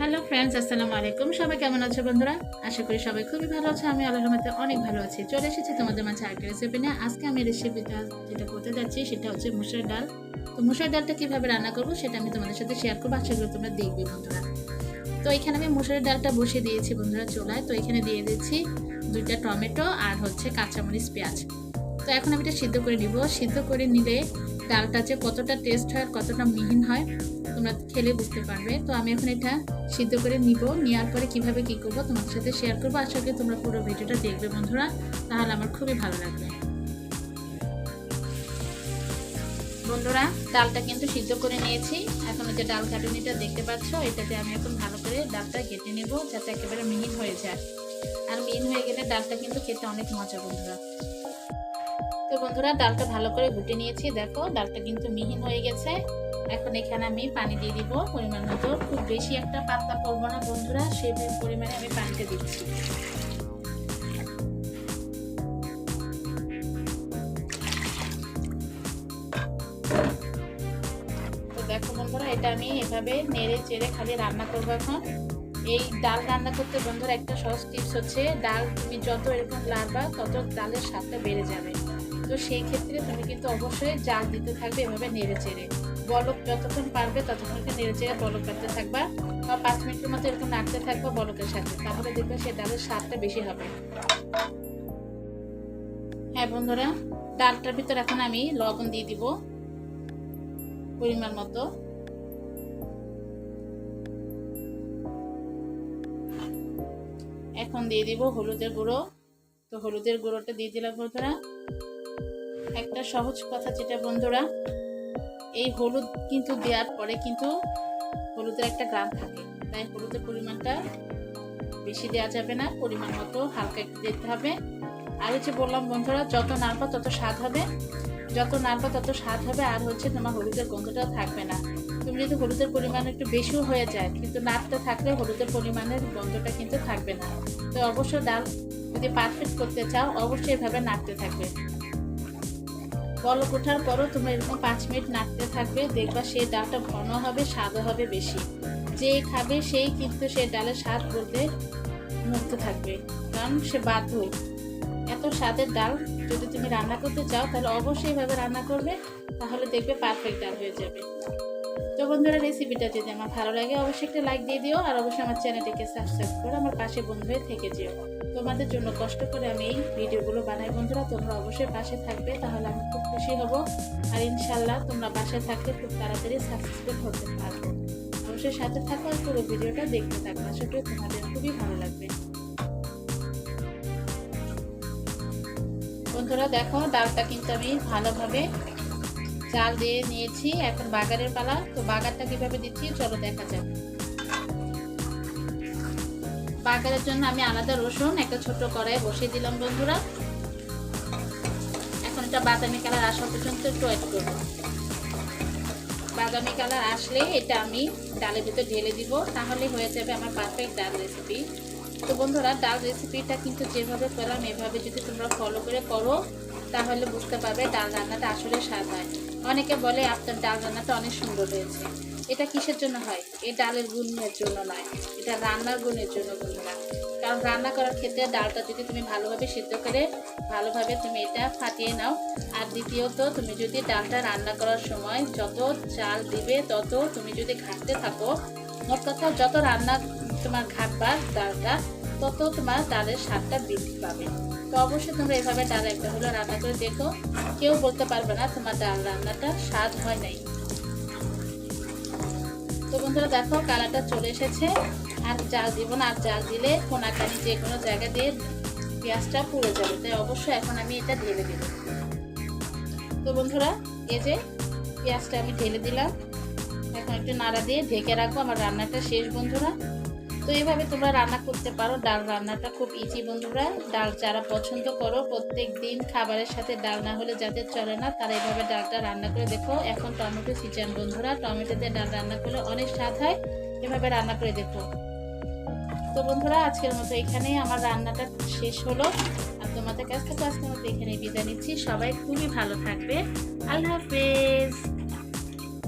Hello friends আসসালামু আলাইকুম। সবাই কেমন আছো বন্ধুরা? আশা করি সবাই খুবই ভালো আছে, আমি আল্লাহর অনেক ভালো আছি। চলে এসেছি তোমাদের মাঝে আরেকটা রেসিপি নিয়ে। আজকে আমি রেসিপিটা যেটা করতে যাচ্ছি, সেটা হচ্ছে মুসুর ডাল। তো মুসুর ডালটা কীভাবে রান্না করব, সেটা আমি তোমাদের সাথে শেয়ার করব। আশা করি তোমরা দেখবে বন্ধুরা। তো এখানে আমি মুসুরের ডালটা বসিয়ে দিয়েছি বন্ধুরা চুলায়। তো এখানে দিয়ে দিচ্ছি দুইটা টমেটো আর হচ্ছে কাঁচামরিচ পেঁয়াজ। তো এখন আমি এটা সিদ্ধ করে নিব। সিদ্ধ করে নিলে ডালটা যে কতটা টেস্ট হয় কতটা মিহিন হয়, তোমরা খেলে বুঝতে পারবে। তো আমি এখন এটা সিদ্ধ করে নিব। নেওয়ার পরে কীভাবে কি করব তোমাদের সাথে শেয়ার করব। আশা করি তোমরা পুরো ভিডিওটা দেখবে বন্ধুরা। তাহলে আমার খুবই ভালো লাগবে। বন্ধুরা, ডালটা কিন্তু সিদ্ধ করে নিয়েছি। এখন যে ডাল কাটুনিটা দেখতে পাচ্ছ, এটাতে আমি এখন ভালো করে ডালটা কেটে নেব, যাতে একেবারে মিহিন হয়ে যায়। আর মিহিন হয়ে গেলে ডালটা কিন্তু খেতে অনেক মজা বন্ধুরা। তো বন্ধুরা, ডালটা ভালো করে গুটে নিয়েছি। দেখো, ডালটা কিন্তু মিহিন হয়ে গেছে। এখন এখানে আমি পানি দিয়ে দিব। পরিমাণ মতো খুব বেশি একটা পাতলা করব না বন্ধুরা সেই পরিমাণে আমি পানিটা দিচ্ছি। দেখো বন্ধুরা, এটা আমি এভাবে নেড়ে চেড়ে খালি রান্না করব এখন। এই ডাল রান্না করতে বন্ধুরা একটা সহজ টিপস হচ্ছে, ডাল তুমি যত এরকম লাড়বা, তত ডালের স্বাদটা বেড়ে যাবে। তো সেই ক্ষেত্রে তুমি কিন্তু অবশ্যই জাল দিতে থাকবে এভাবে নেড়ে চেড়ে। বলক যতক্ষণ পারবে ততক্ষণ নেড়ে চেড়ে বলক কাটতে থাকবা। বা পাঁচ মিনিটের মতো এরকম নাড়তে থাকবা বলকের সাথে, তাহলে দেখবে সে ডালের স্বাদটা বেশি হবে। হ্যাঁ বন্ধুরা, ডালটার ভিতর এখন আমি লবণ দিয়ে দিব পরিমাণ মতো। এখন দিয়ে দিব হলুদের গুঁড়ো। তো হলুদের গুঁড়োটা দিয়ে দিলাম বন্ধুরা। একটা সহজ কথা যেটা বন্ধুরা, এই হলুদ কিন্তু দেওয়ার পরে কিন্তু হলুদের একটা গ্রাম থাকে। তাই হলুদের পরিমাণটা বেশি দেওয়া যাবে না, পরিমাণ মতো হালকা একটু দিতে হবে। আর হচ্ছে বললাম বন্ধুরা, যত নাড়বা তত স্বাদ হবে। যত নাড়বা তত স্বাদ হবে, আর হচ্ছে তোমার হলুদের গন্ধটাও থাকবে না। তুমি যদি হলুদের পরিমাণ একটু বেশিও হয়ে যায়, কিন্তু নাড়তে থাকলে হলুদের পরিমাণের গন্ধটা কিন্তু থাকবে না। তো অবশ্যই ডাল যদি পারফেক্ট করতে চাও, অবশ্যই এভাবে নাড়তে থাকবে। বলক ওঠার পরও তোমরা এরকম পাঁচ মিনিট নাড়তে থাকবে, দেখবা সেই ডালটা ঘন হবে, স্বাদও হবে বেশি। যে খাবে সেই কিন্তু সেই ডালের স্বাদ বলতে মুক্ত থাকবে, কারণ সে বাধ্য। এত স্বাদের ডাল যদি তুমি রান্না করতে চাও, তাহলে অবশ্যই এভাবে রান্না করবে, তাহলে দেখবে পারফেক্ট ডাল হয়ে যাবে। তো বন্ধুরা রেসিপিটা যদি আমার ভালো লাগে, অবশ্যই একটা লাইক দিয়ে দিও, আর অবশ্যই আমার চ্যানেলটিকে সাবস্ক্রাইব করে, আমার পাশে বন্ধু হয়ে থেকে যেও। তোমাদের জন্য কষ্ট করে আমি এই ভিডিওগুলো বানাই। বন্ধুরা, তোমরা অবশ্যই পাশে থাকবে, তাহলে আমি খুব খুশি হব। আর ইনশাল্লাহ তোমরা পাশে থাকলে খুব তাড়াতাড়ি সাবস্ক্রাইব হতে পারব। অবশ্যই সাথে থাকো আর পুরো ভিডিওটা দেখতে থাকো। আশা তোমাদের খুবই ভালো লাগবে। বন্ধুরা, দেখো, ডালটা কিন্তু আমি ভালোভাবে চাল দিয়ে নিয়েছি, এখন বাগারের পালা। তো বাগারটা কীভাবে দিচ্ছি, চলো দেখা যাক। বাগারের জন্য আমি আলাদা রসুন, একটা ছোট কড়াই বসিয়ে দিলাম বন্ধুরা। এখন এটা বাদামি কালার আসা পর্যন্ত একটু ওয়েট করব। বাদামি কালার আসলে এটা আমি ডালের ভিতর ঢেলে দিব, তাহলে হয়ে যাবে আমার পারফেক্ট ডাল রেসিপি তো বন্ধুরা, ডাল রেসিপিটা কিন্তু যেভাবে করলাম এভাবে যদি তোমরা ফলো করে করো, তাহলে বুঝতে পারবে ডাল রান্নাটা আসলে স্বাদ হয়। অনেকে বলে আপনার ডাল রান্নাটা অনেক সুন্দর হয়েছে। এটা কিসের জন্য হয়? এই ডালের গুণের জন্য নয়। এটা রান্নার গুণের জন্য বন্ধুরা কারণ রান্না করার ক্ষেত্রে ডালটা যদি তুমি ভালোভাবে সিদ্ধ করে ভালোভাবে তুমি এটা ফাটিয়ে নাও। আর দ্বিতীয়ত, তুমি যদি ডালটা রান্না করার সময় যত চাল দিবে, তত তুমি যদি ঘাটতে থাকো, মোট কথা যত রান্না তোমার ঘাটবার ডালটা তত তোমার ডালের স্বাদটা বৃদ্ধি পাবে। তো অবশ্যই তোমরা এভাবে ডাল একটা হলো রান্না করে দেখো। কেউ বলতে পারবে না তোমার ডাল রান্নাটা স্বাদ হয় নাই। তো বন্ধুরা দেখো, কালারটা চলে এসেছে। আর জাল দিব না, আর জাল দিলে কোনাকানি যে কোনো জায়গা দিয়ে পেঁয়াজটা পুড়ে যাবে। তাই অবশ্যই এখন আমি এটা ঢেলে দেব। তো বন্ধুরা, এই যে পেঁয়াজটা আমি ঢেলে দিলাম। এখন একটু নাড়া দিয়ে ঢেকে রাখব। আমার রান্নাটা শেষ, বন্ধুরা। তো এইভাবে তোমরা রান্না করতে পারো। ডাল রান্নাটা খুব ইজি বন্ধুরা। ডাল যারা পছন্দ করো, প্রত্যেক দিন খাবারের সাথে ডাল না হলে যাদের চলে না, তারা এইভাবে ডালটা রান্না করে দেখো। এখন টমেটো সিজন বন্ধুরা। টমেটো দিয়ে ডাল রান্না করলে অনেক স্বাদ হয়। এভাবে রান্না করে দেখো। তো বন্ধুরা, আজকের মতো এখানেই আমার রান্নাটা শেষ হলো। আর তোমাদের কাছ থেকে আজকের মতো এখানে বিদায় নিচ্ছি। সবাই খুবই ভালো থাকবে। আল্লাহ হাফেজ।